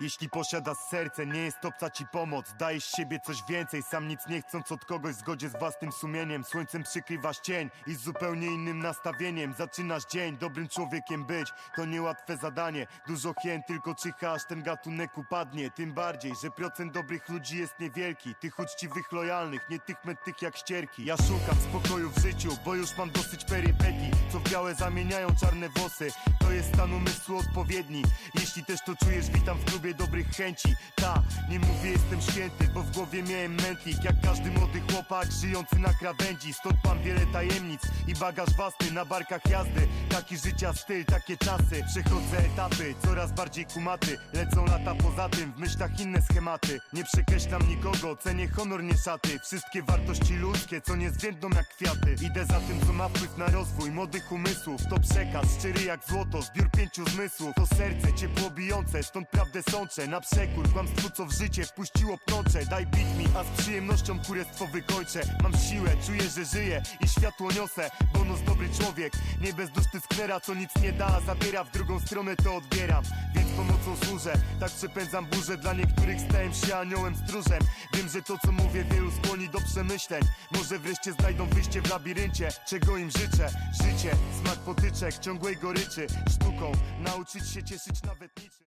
Jeśli posiadasz serce, nie jest obca ci pomoc. Dajesz siebie coś więcej, sam nic nie chcąc od kogoś. W zgodzie z własnym sumieniem Słońcem przykrywasz cień i z zupełnie innym nastawieniem. Zaczynasz dzień, dobrym człowiekiem być. To niełatwe zadanie, dużo hien Tylko czyha, aż ten gatunek upadnie. Tym bardziej, że procent dobrych ludzi jest niewielki. Tych uczciwych, lojalnych, nie tych metych jak ścierki. Ja szukam spokoju w życiu, bo już mam dosyć perypetii Co w białe zamieniają czarne włosy To jest stan umysłu odpowiedni. Jeśli też to czujesz, witam w klubie dobrych chęci. Ta, nie mówię jestem święty, bo w głowie miałem mętlik Jak każdy młody chłopak żyjący na krawędzi. Stąd mam wiele tajemnic i bagaż własny na barkach jazdy. Taki życia styl, takie czasy. Przechodzę etapy, coraz bardziej kumaty. Lecą lata poza tym, w myślach inne schematy. Nie przekreślam nikogo, cenię honor, nie szaty. Wszystkie wartości ludzkie, co nie zwiędną jak kwiaty. Idę za tym, co ma wpływ na rozwój młodych umysłów. To przekaz, szczery jak złoto, zbiór pięciu zmysłów To serce, ciepło bijące, stąd prawdę sączę. Na przekór, kłamstwu, co w życie wpuściło pnącze. Daj bit mi, a z przyjemnością kurestwo wykończę. Mam siłę, czuję, że żyję i światło niosę. Bonus dobry człowiek, nie bezduszny sknera Co nic nie da, zabiera w drugą stronę to odbieram Więc pomocą służę, tak przepędzam burzę Dla niektórych stałem się aniołem stróżem. Wiem, że to co mówię wielu skłoni do przemyśleń. Może wreszcie znajdą wyjście w labiryncie Czego im życzę? Życie, smak potyczek, ciągłej goryczy Sztuką, nauczyć się cieszyć nawet niczym